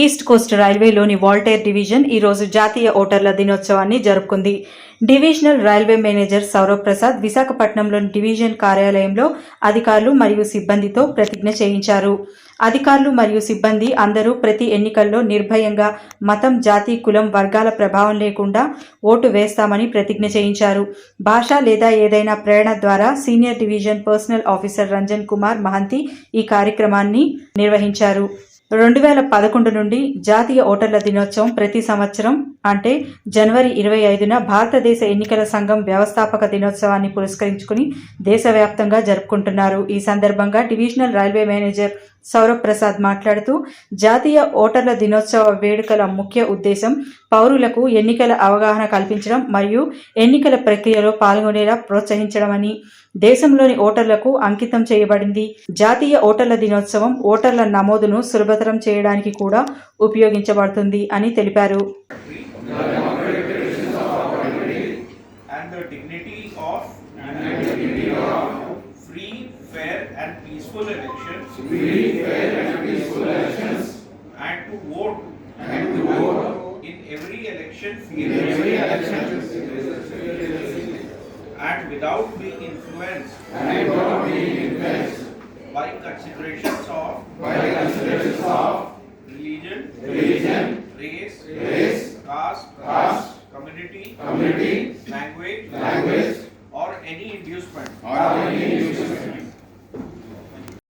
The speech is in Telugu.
ఈస్ట్ కోస్ట్ రైల్వేలోని వాల్టేర్ డివిజన్ ఈరోజు జాతీయ ఓటర్ల దినోత్సవాన్ని జరుపుకుంది. Divisional railway manager Saurav Prasad విశాఖపట్నంలోని డివిజన్ కార్యాలయంలో అధికారులు మరియు సిబ్బందితో ప్రతిజ్ఞ చేయించారు. అధికారులు మరియు సిబ్బంది అందరూ ప్రతి ఎన్నికల్లో నిర్భయంగా మతం జాతి కులం వర్గాల ప్రభావం లేకుండా ఓటు వేస్తామని ప్రతిజ్ఞ చేయించారు. భాష లేదా ఏదైనా ప్రేరణ ద్వారా senior division personnel officer Ranjan Kumar Mohanty ఈ కార్యక్రమాన్ని నిర్వహించారు. రెండు వేల పదకొండు నుండి జాతీయ ఓటర్ల దినోత్సవం ప్రతి సంవత్సరం అంటే జనవరి ఇరవై ఐదున భారతదేశ ఎన్నికల సంఘం వ్యవస్థాపక దినోత్సవాన్ని పురస్కరించుకుని దేశవ్యాప్తంగా జరుపుకుంటున్నారు. ఈ సందర్భంగా divisional railway manager Saurabh Prasad మాట్లాడుతూ జాతీయ ఓటర్ల దినోత్సవ వేడుకల ముఖ్య ఉద్దేశం పౌరులకు ఎన్నికల అవగాహన కల్పించడం మరియు ఎన్నికల ప్రక్రియలో పాల్గొనేలా ప్రోత్సహించడమని దేశంలోని ఓటర్లకు అంకితం చేయబడింది. జాతీయ ఓటర్ల దినోత్సవం ఓటర్ల నమోదును సులభతరం చేయడానికి కూడా ఉపయోగించబడుతుంది అని తెలిపారు. And the dignity of free, and peaceful elections. Free, fair and peaceful elections. And to vote. And to vote. In every election. In every election. And without being influenced. And without being influenced. By considerations of. By considerations of. Religion. Religion. Race. Race. Caste. Caste. Community. Community. Language. Language. Or any inducement. Or any inducement.